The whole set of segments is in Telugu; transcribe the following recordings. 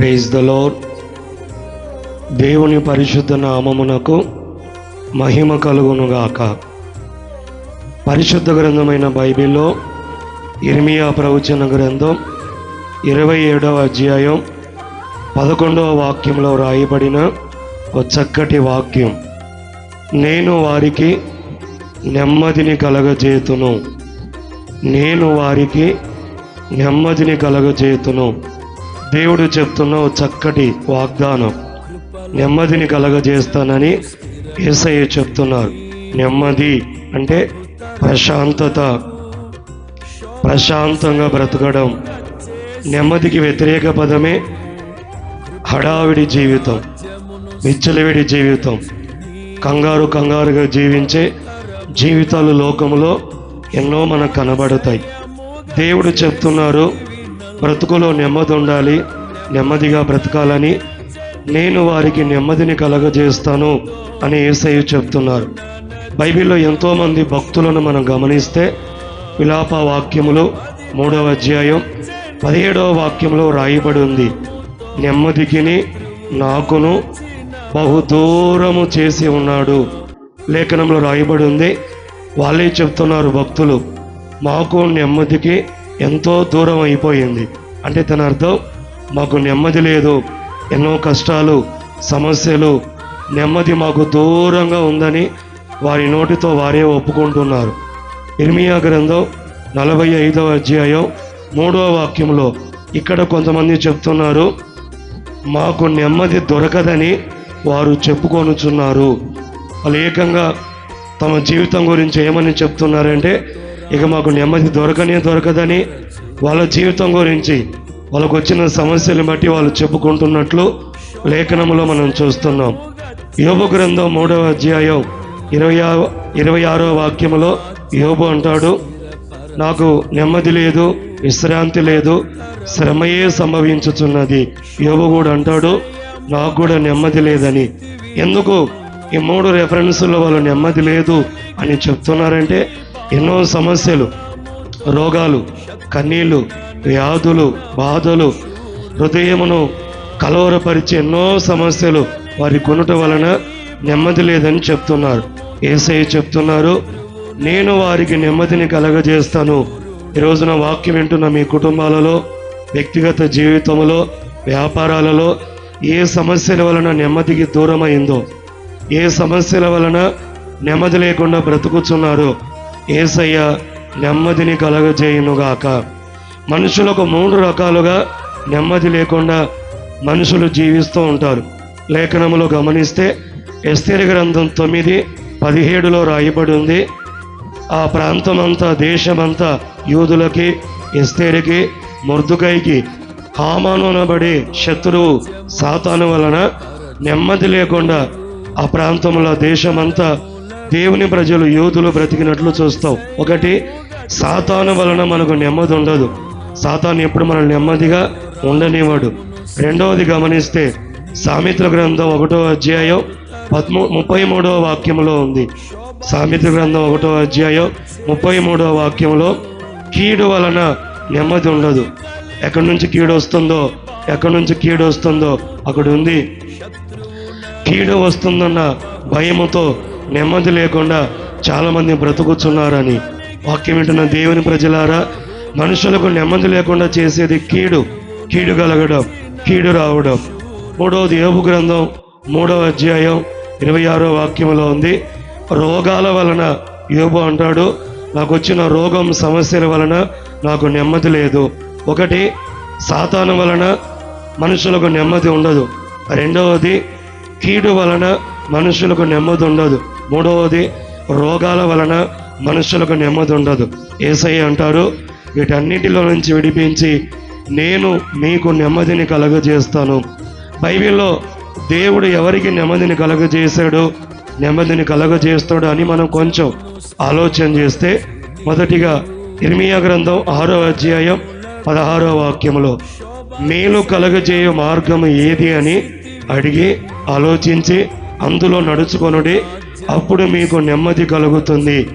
ప్రేజ్ ద లోర్ దేవుని పరిశుద్ధ నామమునకు మహిమ కలుగునుగాక. పరిశుద్ధ గ్రంథమైన బైబిల్లో ఇర్మియా ప్రవచన గ్రంథం ఇరవై ఏడవ అధ్యాయం పదకొండవ వాక్యంలో రాయబడిన ఒక చక్కటి వాక్యం. నేను వారికి నెమ్మదిని కలగజేతును. నేను వారికి నెమ్మదిని కలగజేతును. దేవుడు చెప్తున్న ఓ చక్కటి వాగ్దానం. నెమ్మదిని కలగజేస్తానని ఏసయ్య చెప్తున్నారు. నెమ్మది అంటే ప్రశాంతత ప్రశాంతంగా బ్రతకడం నెమ్మదికి వ్యతిరేక పదమే హడావిడి జీవితం విచ్చలవిడి జీవితం. కంగారు కంగారుగా జీవించే జీవితాలు లోకంలో ఎన్నో మనకు కనబడతాయి. దేవుడు చెప్తున్నారు బ్రతుకులో నెమ్మది ఉండాలి నెమ్మదిగా బ్రతకాలని నేను వారికి నెమ్మదిని కలగజేస్తాను అని ఏసయ్య చెప్తున్నారు. బైబిల్లో ఎంతోమంది భక్తులను మనం గమనిస్తే విలాప వాక్యములు మూడవ అధ్యాయం పదిహేడవ వాక్యంలో రాయబడి ఉంది. నెమ్మదికిని నాకును బహు దూరము చేసి ఉన్నాడు. లేఖనంలో రాయబడి ఉంది. వాళ్ళే చెప్తున్నారు భక్తులు మాకు నెమ్మదికి ఎంతో దూరం అయిపోయింది. అంటే తన అర్థం మాకు నెమ్మది లేదు. ఎన్నో కష్టాలు సమస్యలు నెమ్మది మాకు దూరంగా ఉందని వారి నోటితో వారే ఒప్పుకుంటున్నారు. ఇర్మియా గ్రంథం నలభై ఐదవ అధ్యాయం మూడవ వాక్యంలో ఇక్కడ కొంతమంది చెప్తున్నారు మాకు నెమ్మది దొరకదని వారు చెప్పుకొనుచున్నారు. ఏకంగా తమ జీవితం గురించి ఏమని చెప్తున్నారంటే ఇక మాకు నెమ్మది దొరకనే దొరకదని వాళ్ళ జీవితం గురించి వాళ్ళకు వచ్చిన సమస్యలను బట్టి వాళ్ళు చెప్పుకుంటున్నట్లు లేఖనంలో మనం చూస్తున్నాం. యోబు గ్రంథం మూడవ అధ్యాయం ఇరవై ఆ- ఇరవై ఆరో వాక్యంలో యోబు అంటాడు నాకు నెమ్మది లేదు విశ్రాంతి లేదు శ్రమయే సంభవించుచున్నది. యోబు కూడా అంటాడు నాకు కూడా నెమ్మది లేదని. ఎందుకు? ఈ మూడు రెఫరెన్సుల్లో వాళ్ళు నెమ్మది లేదు అని చెప్తున్నారంటే ఎన్నో సమస్యలు రోగాలు కన్నీళ్ళు వ్యాధులు బాధలు హృదయమును కలవరపరిచే ఎన్నో సమస్యలు వారి కొనుట వలన నెమ్మది లేదని చెప్తున్నారు. ఏసై చెప్తున్నారు నేను వారికి నెమ్మదిని కలగజేస్తాను. ఈరోజున వాక్యం వింటున్న మీ కుటుంబాలలో వ్యక్తిగత జీవితంలో వ్యాపారాలలో ఏ సమస్యల వలన నెమ్మదికి దూరమైందో ఏ సమస్యల వలన నెమ్మది లేకుండా బ్రతుకుతున్నారో ఏసయ్య నెమ్మదిని కలగజేయునుగాక. మనుషులకు మూడు రకాలుగా నెమ్మది లేకుండా మనుషులు జీవిస్తూ ఉంటారు. లేఖనములో గమనిస్తే ఎస్తిరి గ్రంథం తొమ్మిది పదిహేడులో రాయబడి ఉంది. ఆ ప్రాంతమంతా దేశమంతా యూదులకి ఎస్తేరికి మొర్దుకైకి హామానునబడే శత్రువు సాతాను వలన నెమ్మది లేకుండా ఆ ప్రాంతంలో దేశమంతా దేవుని ప్రజలు యూదులు బ్రతికినట్లు చూస్తావు. ఒకటి సాతాను వలన మనకు నెమ్మది ఉండదు. సాతాను ఎప్పుడు మనం నెమ్మదిగా ఉండనివాడు రెండవది గమనిస్తే సామిత్ర గ్రంథం ఒకటో అధ్యాయం పద్మూ ముప్పై మూడవ వాక్యంలో ఉంది. సామిత్ర గ్రంథం ఒకటో అధ్యాయం ముప్పై మూడవ వాక్యంలో కీడు వలన నెమ్మది ఉండదు. ఎక్కడి నుంచి కీడు వస్తుందో ఎక్కడి నుంచి కీడు వస్తుందో అక్కడ ఉంది. కీడు వస్తుందన్న భయముతో నెమ్మది లేకుండా చాలామంది బ్రతుకుతున్నారని. వాక్యం వింటున్న దేవుని ప్రజలారా మనుషులకు నెమ్మది లేకుండా చేసేది కీడు కీడు కలగడం కీడు రావడం. మూడవది ఏబు గ్రంథం మూడవ అధ్యాయం ఇరవై ఆరో వాక్యంలో ఉంది. రోగాల వలన యోబు అంటాడు నాకు వచ్చిన రోగం సమస్యల వలన నాకు నెమ్మది లేదు. ఒకటి సాతాను వలన మనుషులకు నెమ్మది ఉండదు. రెండవది కీడు వలన మనుషులకు నెమ్మది ఉండదు. మూడవది రోగాల వలన మనుషులకు నెమ్మది ఉండదు. ఏసయ్య అంటారు వీటన్నిటిలో నుంచి విడిపించి నేను మీకు నెమ్మదిని కలగజేస్తాను. బైబిల్లో దేవుడు ఎవరికి నెమ్మదిని కలుగజేశాడు? నెమ్మదిని కలగజేస్తాడు అని మనం కొంచెం ఆలోచన చేస్తే మొదటిగా ఇర్మియా గ్రంథం ఆరో అధ్యాయం పదహారో వాక్యములో మేలు కలగజేయ మార్గం ఏది? అని అడిగి ఆలోచించి అందులో నడుచుకొనుడి అప్పుడు మీకు నెమ్మది కలుగుతుంది.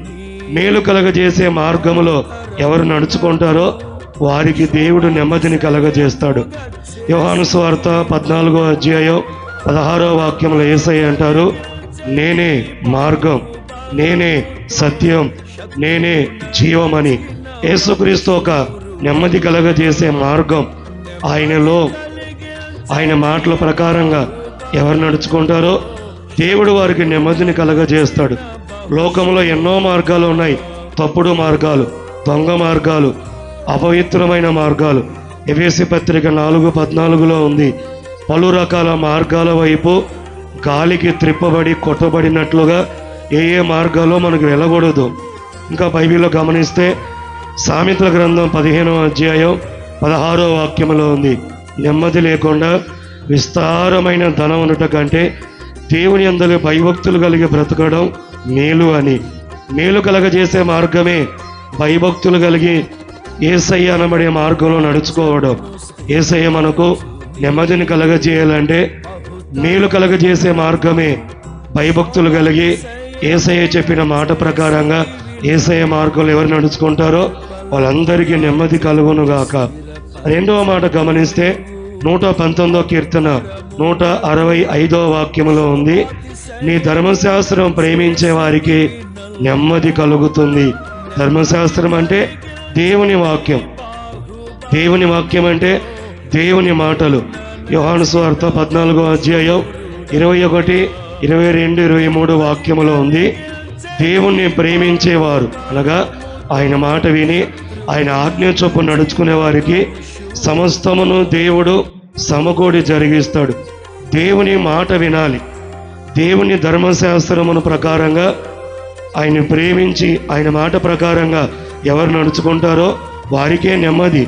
మేలు కలగజేసే మార్గములో ఎవరు నడుచుకుంటారో వారికి దేవుడు నెమ్మదిని కలగజేస్తాడు. యోహాను స్వార్త పద్నాలుగో అధ్యాయం పదహారో వాక్యంలో ఏసై అంటారు నేనే మార్గం నేనే సత్యం నేనే జీవమని. యేసుక్రీస్తు ఒక నెమ్మది కలగజేసే మార్గం ఆయనలో. ఆయన మాటల ప్రకారంగా ఎవరు నడుచుకుంటారో దేవుడు వారికి నెమ్మదిని కలగజేస్తాడు. లోకంలో ఎన్నో మార్గాలు ఉన్నాయి. తప్పుడు మార్గాలు దొంగ మార్గాలు అపవిత్రమైన మార్గాలు. ఎవేసి పత్రిక నాలుగు పద్నాలుగులో ఉంది. పలు రకాల మార్గాల వైపు గాలికి త్రిప్పబడి కొట్టబడినట్లుగా ఏ ఏ మార్గాల్లో మనకు వెళ్ళకూడదు. ఇంకా బైబిల్లో గమనిస్తే సామెతల గ్రంథం పదిహేనవ అధ్యాయం పదహారో వాక్యంలో ఉంది. నెమ్మది లేకుండా విస్తారమైన ధనం ఉండట కంటే దేవుని అందరి భయభక్తులు కలిగి బ్రతకడం మేలు అని. మేలు కలగజేసే మార్గమే భయభక్తులు కలిగి ఏసయ్య అనబడే మార్గంలో నడుచుకోవడం. ఏసయ్య మనకు నెమ్మదిని కలగజేయాలంటే మేలు కలగజేసే మార్గమే భయభక్తులు కలిగి ఏసయ్య చెప్పిన మాట ప్రకారంగా ఏసయ్య మార్గంలో ఎవరు నడుచుకుంటారో వాళ్ళందరికీ నెమ్మది కలుగును గాక రెండవ మాట గమనిస్తే నూట పంతొమ్మిదో కీర్తన నూట అరవై ఐదో వాక్యములో ఉంది నీ ధర్మశాస్త్రం ప్రేమించే వారికి నెమ్మది కలుగుతుంది. ధర్మశాస్త్రం అంటే దేవుని వాక్యం. దేవుని వాక్యం అంటే దేవుని మాటలు. యోహాను స్వార్త పద్నాలుగో అధ్యాయం ఇరవై ఒకటి ఇరవై రెండు ఇరవై మూడు వాక్యములో ఉంది దేవుణ్ణి ప్రేమించేవారు. అనగా ఆయన మాట విని ఆయన ఆజ్ఞ చొప్పు నడుచుకునే వారికి సమస్తమును దేవుడు సమకూడి జరిగిస్తాడు. దేవుని మాట వినాలి. దేవుని ధర్మశాస్త్రమును ప్రకారంగా ఆయన ప్రేమించి ఆయన మాట ప్రకారంగా ఎవరు నడుచుకుంటారో వారికే నెమ్మది.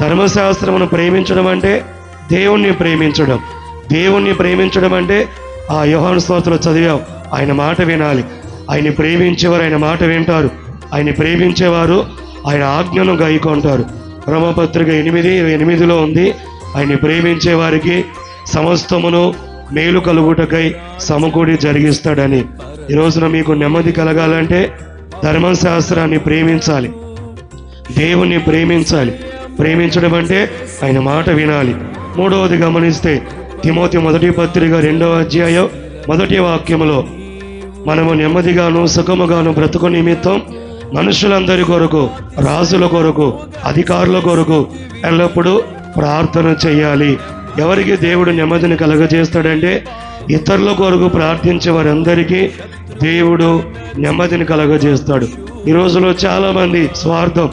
ధర్మశాస్త్రమును ప్రేమించడం అంటే దేవుణ్ణి ప్రేమించడం. దేవుణ్ణి ప్రేమించడం అంటే ఆ యోహాను స్తోత్రం చదివాం. ఆయన మాట వినాలి. ఆయన ప్రేమించేవారు ఆయన మాట వింటారు. ఆయన ప్రేమించేవారు ఆయన ఆజ్ఞను గైకొంటారు. రోమపత్రిక ఎనిమిది ఎనిమిదిలో ఉంది. ఆయన ప్రేమించే వారికి సమస్తమును మేలు కలుగుటకై సమకూడి జరిగిస్తాడని. ఈ రోజున మీకు నెమ్మది కలగాలంటే ధర్మశాస్త్రాన్ని ప్రేమించాలి. దేవుణ్ణి ప్రేమించాలి. ప్రేమించడం అంటే ఆయన మాట వినాలి. మూడవది గమనిస్తే తిమోతి మొదటి పత్రిక రెండవ అధ్యాయం మొదటి వాక్యములో మనము నెమ్మదిగాను సుఖముగాను బ్రతుకు నిమిత్తం మనుషులందరి కొరకు రాజుల కొరకు అధికారుల కొరకు ఎల్లప్పుడూ ప్రార్థన చేయాలి. ఎవరికి దేవుడు నెమ్మదిని కలగజేస్తాడంటే ఇతరుల కొరకు ప్రార్థించే వారందరికీ దేవుడు నెమ్మదిని కలగజేస్తాడు. ఈ రోజులో చాలామంది స్వార్థం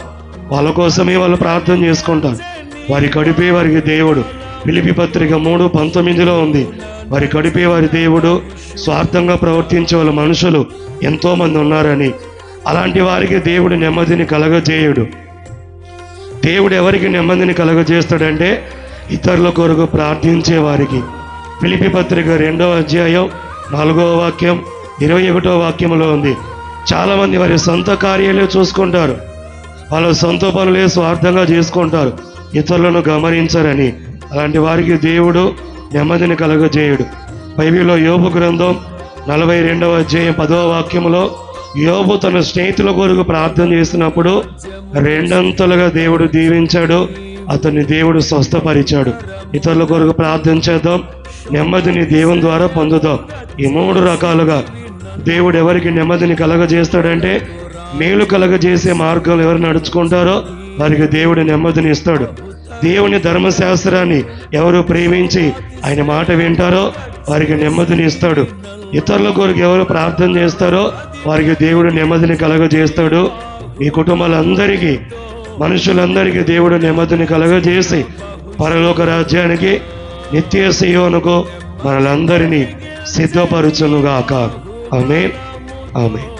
వాళ్ళ కోసమే వాళ్ళు ప్రార్థన చేసుకుంటారు. వారి కడిపే వారికి దేవుడు. పిలిపి పత్రిక మూడు పంతొమ్మిదిలో ఉంది. వారి కడిపే వారి దేవుడు స్వార్థంగా ప్రవర్తించే వాళ్ళ మనుషులు ఎంతోమంది ఉన్నారని అలాంటి వారికి దేవుడు నెమ్మదిని కలగజేయుడు. దేవుడు ఎవరికి నెమ్మదిని కలగజేస్తాడంటే ఇతరుల కొరకు ప్రార్థించే వారికి. పిలిపి పత్రిక రెండవ అధ్యాయం నాలుగవ వాక్యం ఇరవై ఒకటో వాక్యంలో ఉంది. చాలామంది వారి సొంత కార్యాలే చూసుకుంటారు. వాళ్ళ సొంత పనులే స్వార్థంగా చేసుకుంటారు. ఇతరులను గమనించరని. అలాంటి వారికి దేవుడు నెమ్మదిని కలగజేయుడు. బైబిల్లో యోపు గ్రంథం నలభై రెండవ అధ్యాయం పదవ వాక్యంలో యోబు తన స్నేహితుల కొరకు ప్రార్థన చేసినప్పుడు రెండంతలుగా దేవుడు దీవించాడు. అతన్ని దేవుడు స్వస్థపరిచాడు. ఇతరుల కొరకు ప్రార్థన చేద్దాం. నెమ్మదిని దేవుని ద్వారా పొందుదాం. ఈ మూడు రకాలుగా దేవుడు ఎవరికి నెమ్మదిని కలగజేస్తాడంటే మేలు కలగజేసే మార్గంలో ఎవరు నడుచుకుంటారో వారికి దేవుడు నెమ్మదిని ఇస్తాడు. దేవుని ధర్మశాస్త్రాన్ని ఎవరు ప్రేమించి ఆయన మాట వింటారో వారికి నెమ్మదిని ఇస్తాడు. ఇతరుల కొరకు ఎవరు ప్రార్థన చేస్తారో వారికి దేవుడు నెమ్మదిని కలగజేస్తాడు. మీ కుటుంబాలందరికీ మనుషులందరికీ దేవుడు నెమ్మదిని కలగజేసి పరలోక రాజ్యానికి నిత్య సియోనుకు మనలందరినీ సిద్ధపరచునుగాక. ఆమె ఆమె